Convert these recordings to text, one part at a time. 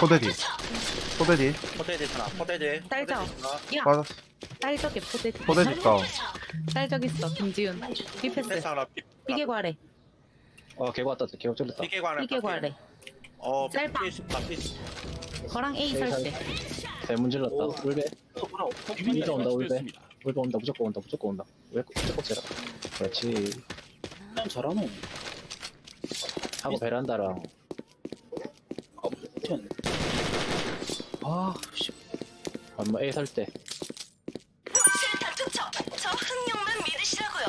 포대디 포대디 포대디 하나 포대디? 포대디 하나. 야, 빠졌어 딸적에 포대. 포대디 다운 딸적 있어. 김지훈. 비패스. 패스 하나 비- 비계 과래. 어 개고 왔다 개고 찔렀다 비계 관할 비계 과래. 어 셀바. 피스 피스 거랑 A 설대. 대문 질렀다 울베 울베 온다 울베 울베 온다 무조건 온다 무조건 온다 왜 무조건 째라 그렇지 참 잘하노. 하고 베란다랑 튀었네. 아, 씨. 엄마 설때 실탄 투척. 저 흥룡만 믿으시라고요.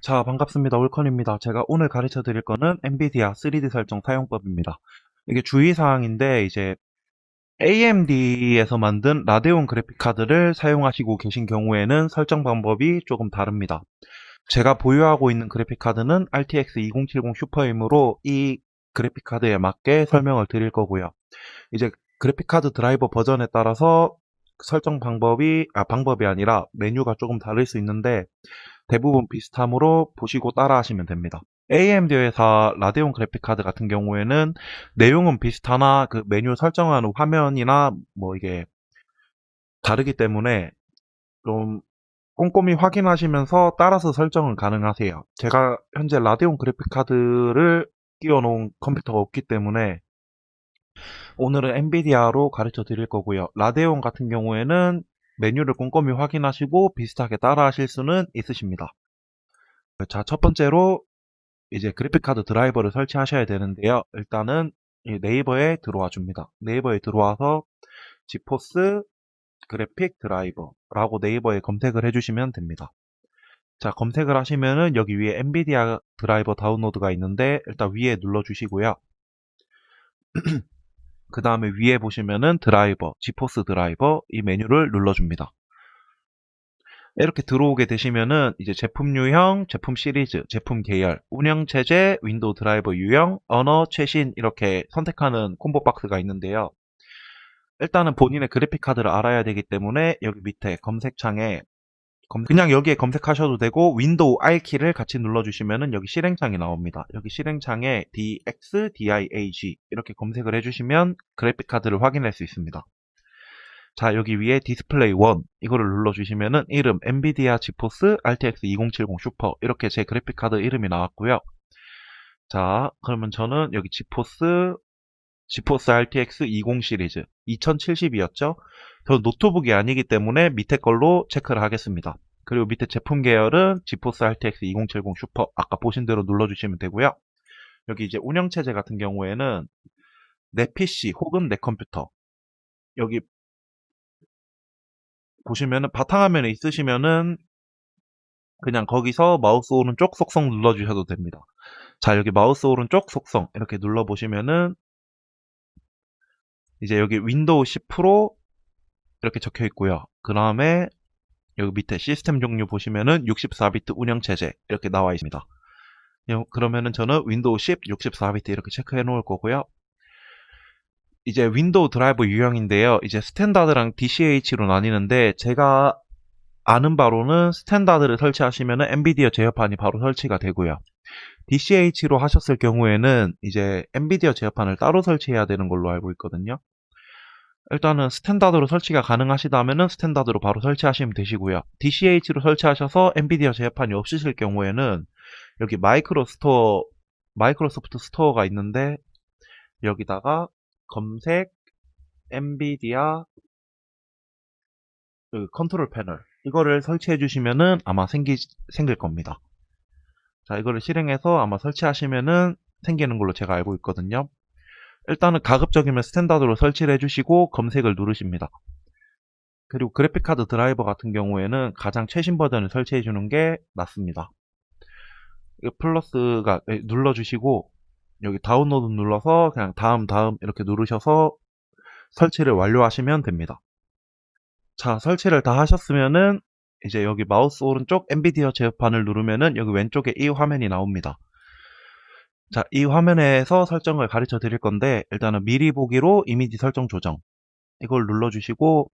자 반갑습니다 올컨입니다 제가 오늘 가르쳐 드릴 거는 엔비디아 3D 설정 사용법입니다 이게 주의사항인데 이제 AMD에서 만든 라데온 그래픽 카드를 사용하시고 계신 경우에는 설정 방법이 조금 다릅니다 제가 보유하고 있는 그래픽 카드는 RTX 2070 슈퍼이므로 이 그래픽 카드에 맞게 설명을 드릴 거고요 이제 그래픽 카드 드라이버 버전에 따라서 설정 방법이 아 방법이 아니라 메뉴가 조금 다를 수 있는데 대부분 비슷하므로 보시고 따라 하시면 됩니다. AMD 회사 라데온 그래픽 카드 같은 경우에는 내용은 비슷하나 그 메뉴 설정하는 화면이나 뭐 이게 다르기 때문에 좀 꼼꼼히 확인하시면서 따라서 설정은 가능하세요. 제가 현재 라데온 그래픽 카드를 끼워 놓은 컴퓨터가 없기 때문에 오늘은 엔비디아로 가르쳐 드릴 거고요. 라데온 같은 경우에는 메뉴를 꼼꼼히 확인하시고 비슷하게 따라 하실 수는 있으십니다. 자, 첫 번째로 이제 그래픽카드 드라이버를 설치하셔야 되는데요. 일단은 이 네이버에 들어와 줍니다. 네이버에 들어와서 지포스 그래픽 드라이버라고 네이버에 검색을 해주시면 됩니다. 자, 검색을 하시면은 여기 위에 엔비디아 드라이버 다운로드가 있는데 일단 위에 눌러주시고요. 그 다음에 위에 보시면은 드라이버, 지포스 드라이버 이 메뉴를 눌러줍니다. 이렇게 들어오게 되시면은 이제 제품 유형, 제품 시리즈, 제품 계열, 운영 체제, 윈도우 드라이버 유형, 언어, 최신 이렇게 선택하는 콤보 박스가 있는데요. 일단은 본인의 그래픽 카드를 알아야 되기 때문에 여기 밑에 검색창에 검- 그냥 여기에 검색하셔도 되고 윈도우 R 키를 같이 눌러주시면은 여기 실행창이 나옵니다. 여기 실행창에 DX, DIAG 이렇게 검색을 해주시면 그래픽 카드를 확인할 수 있습니다. 자 여기 위에 디스플레이 1 이거를 눌러주시면은 이름 엔비디아 지포스 RTX 2070 슈퍼 이렇게 제 그래픽 카드 이름이 나왔고요. 자 그러면 저는 여기 지포스 지포스 RTX 20 시리즈 2070이었죠? 저 노트북이 아니기 때문에 밑에 걸로 체크를 하겠습니다. 그리고 밑에 제품 계열은 지포스 RTX 2070 슈퍼 아까 보신 대로 눌러주시면 되고요. 여기 이제 운영체제 같은 경우에는 내 PC 혹은 내 컴퓨터 여기 보시면은 바탕화면에 있으시면은 그냥 거기서 마우스 오른쪽 속성 눌러주셔도 됩니다. 자 여기 마우스 오른쪽 속성 이렇게 눌러보시면은 이제 여기 윈도우 10 프로 이렇게 적혀 있고요. 그 다음에 여기 밑에 시스템 종류 보시면은 64비트 운영체제 이렇게 나와 있습니다. 요- 그러면은 저는 윈도우 10, 64비트 이렇게 체크해 놓을 거고요. 이제 윈도우 드라이버 유형인데요. 이제 스탠다드랑 DCH로 나뉘는데 제가 아는 바로는 스탠다드를 설치하시면은 엔비디아 제어판이 바로 설치가 되고요. DCH로 하셨을 경우에는 이제 엔비디아 제어판을 따로 설치해야 되는 걸로 알고 있거든요. 일단은 스탠다드로 설치가 가능하시다면은 스탠다드로 바로 설치하시면 되시고요. DCH로 설치하셔서 엔비디아 제어판이 없으실 경우에는 여기 마이크로 스토어, 마이크로소프트 스토어가 있는데 여기다가 검색 엔비디아 그 컨트롤 패널 이거를 설치해 주시면은 아마 생기 생길 겁니다. 자, 이거를 실행해서 아마 설치하시면은 생기는 걸로 제가 알고 있거든요. 일단은 가급적이면 스탠다드로 설치를 해주시고 검색을 누르십니다. 그리고 그래픽카드 드라이버 같은 경우에는 가장 최신 버전을 설치해 주는 게 낫습니다. 이 플러스가 네, 눌러주시고 여기 다운로드 눌러서 그냥 다음 다음 이렇게 누르셔서 설치를 완료하시면 됩니다. 자 설치를 다 하셨으면은 이제 여기 마우스 오른쪽 엔비디아 제어판을 누르면은 여기 왼쪽에 이 화면이 나옵니다. 자, 이 화면에서 설정을 가르쳐 드릴 건데, 일단은 미리 보기로 이미지 설정 조정. 이걸 눌러주시고,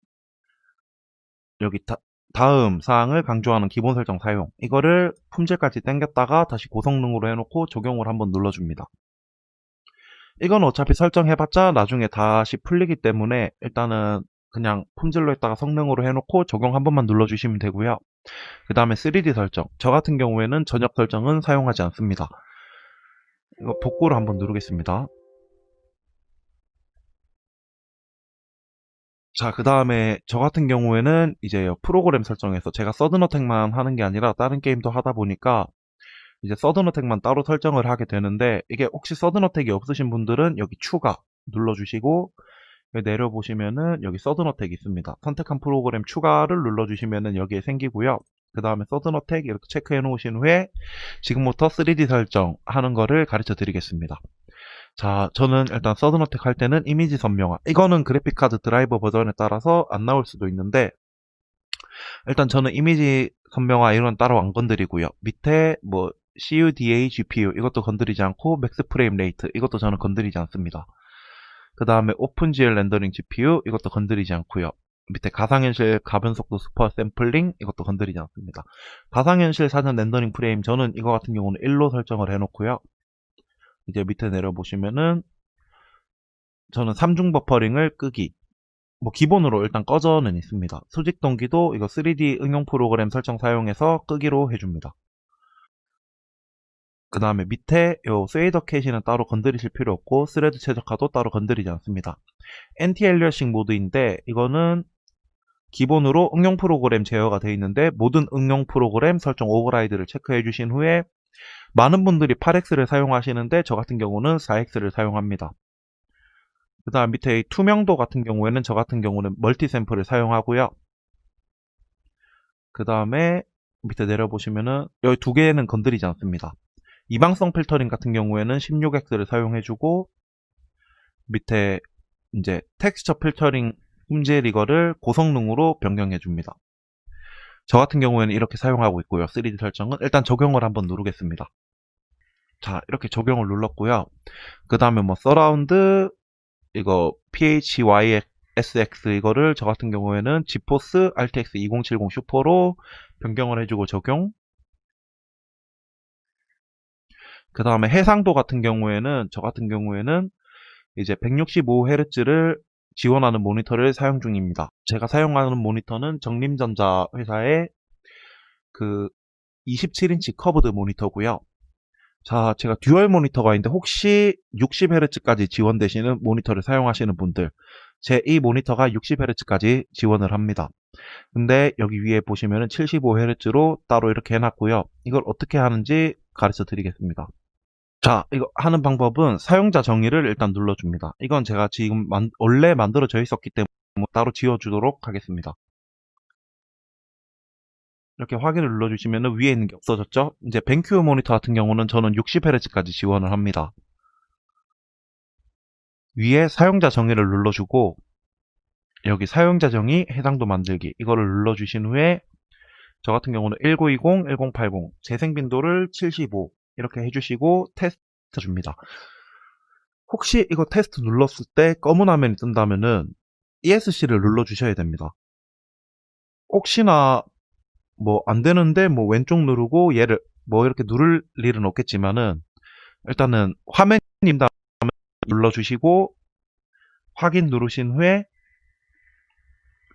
여기 다, 다음 사항을 강조하는 기본 설정 사용. 이거를 품질까지 당겼다가 다시 고성능으로 해놓고 적용을 한번 눌러줍니다. 이건 어차피 설정해봤자 나중에 다시 풀리기 때문에 일단은 그냥 품질로 했다가 성능으로 해놓고 적용 한 번만 눌러주시면 되고요. 그 다음에 3D 설정. 저 같은 경우에는 전역 설정은 사용하지 않습니다. 이거 복구를 한번 누르겠습니다. 자, 그 다음에 저 같은 경우에는 이제 프로그램 설정에서 제가 서든어택만 하는 게 아니라 다른 게임도 하다 보니까 이제 서든 어택만 따로 설정을 하게 되는데 이게 혹시 서든 어택이 없으신 분들은 여기 추가 눌러주시고 여기 내려보시면은 여기 서든 어택이 있습니다. 선택한 프로그램 추가를 눌러주시면은 여기에 생기고요. 그 다음에 서든 어택 이렇게 체크해 놓으신 후에 지금부터 3D 설정 하는 거를 가르쳐 드리겠습니다. 자, 저는 일단 서든 어택 할 때는 이미지 선명화. 이거는 그래픽카드 드라이버 버전에 따라서 안 나올 수도 있는데, 일단 저는 이미지 선명화 이런 따로 안 건드리고요. 밑에 뭐 CUDA GPU 이것도 건드리지 않고 맥스 프레임 레이트 이것도 저는 건드리지 않습니다. 그 다음에 오픈GL 렌더링 GPU 이것도 건드리지 않고요. 밑에 가상현실 가변속도 슈퍼 샘플링 이것도 건드리지 않습니다. 가상현실 사전 렌더링 프레임 저는 이거 같은 경우는 1로 설정을 해놓고요. 이제 밑에 내려보시면은 저는 3중 버퍼링을 끄기 뭐 기본으로 일단 꺼져는 있습니다. 수직 동기도 이거 3D 응용 프로그램 설정 사용해서 끄기로 해줍니다. 그 다음에 밑에 요 스웨이더 캐시는 따로 건드리실 필요 없고 스레드 최적화도 따로 건드리지 않습니다. 엔티 엘리어싱 모드인데 이거는 기본으로 응용 프로그램 제어가 되어 있는데 모든 응용 프로그램 설정 오버라이드를 체크해 주신 후에 많은 분들이 8X를 사용하시는데 저 같은 경우는 4X를 사용합니다. 그 다음 밑에 이 투명도 같은 경우에는 저 같은 경우는 멀티 샘플을 사용하고요. 그 다음에 밑에 내려보시면은 여기 두 개는 건드리지 않습니다. 이방성 필터링 같은 경우에는 16X를 사용해주고 밑에 이제 텍스처 필터링 품질 이거를 고성능으로 변경해줍니다. 저 같은 경우에는 이렇게 사용하고 있고요. 3D 설정은 일단 적용을 한번 누르겠습니다. 자 이렇게 적용을 눌렀고요. 그 다음에 뭐 서라운드 이거 PHYSX 이거를 저 같은 경우에는 지포스 RTX 2070 슈퍼로 변경을 해주고 적용 그 다음에 해상도 같은 경우에는 저 같은 경우에는 이제 165Hz를 지원하는 모니터를 사용 중입니다. 제가 사용하는 모니터는 정림전자 회사의 그 27인치 커브드 모니터고요. 자, 제가 듀얼 모니터가 있는데 혹시 60Hz까지 지원되시는 모니터를 사용하시는 분들 제 이 모니터가 60Hz까지 지원을 합니다. 근데 여기 위에 보시면은 75Hz로 따로 이렇게 해놨고요. 이걸 어떻게 하는지 가르쳐 드리겠습니다. 자, 이거 하는 방법은 사용자 정의를 일단 눌러줍니다. 이건 제가 지금 만- 원래 만들어져 있었기 때문에 따로 지워주도록 하겠습니다. 이렇게 확인을 눌러주시면 위에 있는 게 없어졌죠? 이제 벤큐 모니터 같은 경우는 저는 60Hz까지 지원을 합니다. 위에 사용자 정의를 눌러주고 여기 사용자 정의 해당도 만들기 이거를 눌러주신 후에 저 같은 경우는 1920, 1080 재생 빈도를 75 이렇게 해주시고 테스트 줍니다. 혹시 이거 테스트 눌렀을 때 검은 화면이 뜬다면은 ESC를 눌러주셔야 됩니다. 혹시나 뭐 안 되는데 뭐 왼쪽 누르고 얘를 뭐 이렇게 누를 일은 없겠지만은 일단은 화면이 뜬다면 눌러주시고 확인 누르신 후에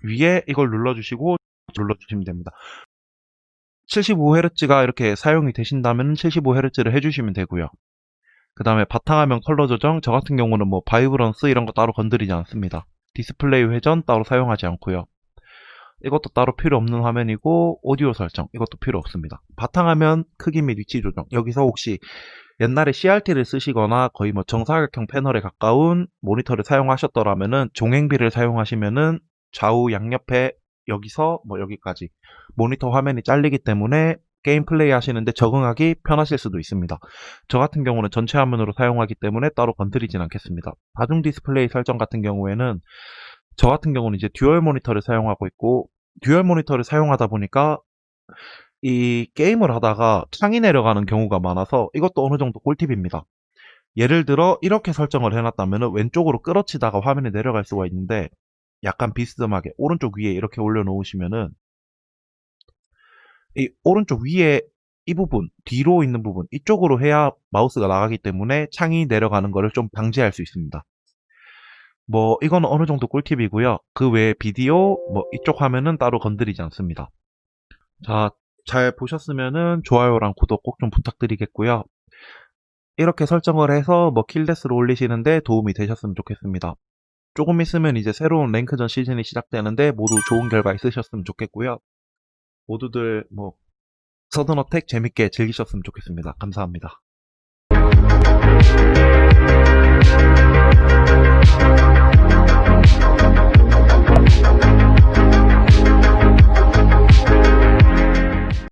위에 이걸 눌러주시고 눌러주시면 됩니다. 75Hz가 이렇게 사용이 되신다면 75Hz를 해주시면 되고요. 그 다음에 바탕화면 컬러 조정, 저 같은 경우는 뭐 바이브런스 이런 거 따로 건드리지 않습니다. 디스플레이 회전 따로 사용하지 않고요. 이것도 따로 필요 없는 화면이고 오디오 설정 이것도 필요 없습니다. 바탕화면 크기 및 위치 조정 여기서 혹시 옛날에 CRT를 쓰시거나 거의 뭐 정사각형 패널에 가까운 모니터를 사용하셨더라면은 종횡비를 사용하시면은 좌우 양옆에 여기서 뭐 여기까지 모니터 화면이 잘리기 때문에 게임 플레이 하시는데 적응하기 편하실 수도 있습니다. 저 같은 경우는 전체 화면으로 사용하기 때문에 따로 건드리진 않겠습니다. 다중 디스플레이 설정 같은 경우에는 저 같은 경우는 이제 듀얼 모니터를 사용하고 있고 듀얼 모니터를 사용하다 보니까 이 게임을 하다가 창이 내려가는 경우가 많아서 이것도 어느 정도 꿀팁입니다. 예를 들어 이렇게 설정을 해놨다면 왼쪽으로 끌어치다가 화면이 내려갈 수가 있는데 약간 비스듬하게 오른쪽 위에 이렇게 올려놓으시면은 이 오른쪽 위에 이 부분, 뒤로 있는 부분, 이쪽으로 해야 마우스가 나가기 때문에 창이 내려가는 거를 좀 방지할 수 있습니다. 뭐, 이건 어느 정도 꿀팁이고요. 그 외에 비디오, 뭐, 이쪽 화면은 따로 건드리지 않습니다. 자, 잘 보셨으면은 좋아요랑 구독 꼭 좀 부탁드리겠고요. 이렇게 설정을 해서 뭐 킬데스를 올리시는데 도움이 되셨으면 좋겠습니다. 조금 있으면 이제 새로운 랭크전 시즌이 시작되는데 모두 좋은 결과 있으셨으면 좋겠고요. 모두들 뭐 서든 어택 재밌게 즐기셨으면 좋겠습니다. 감사합니다.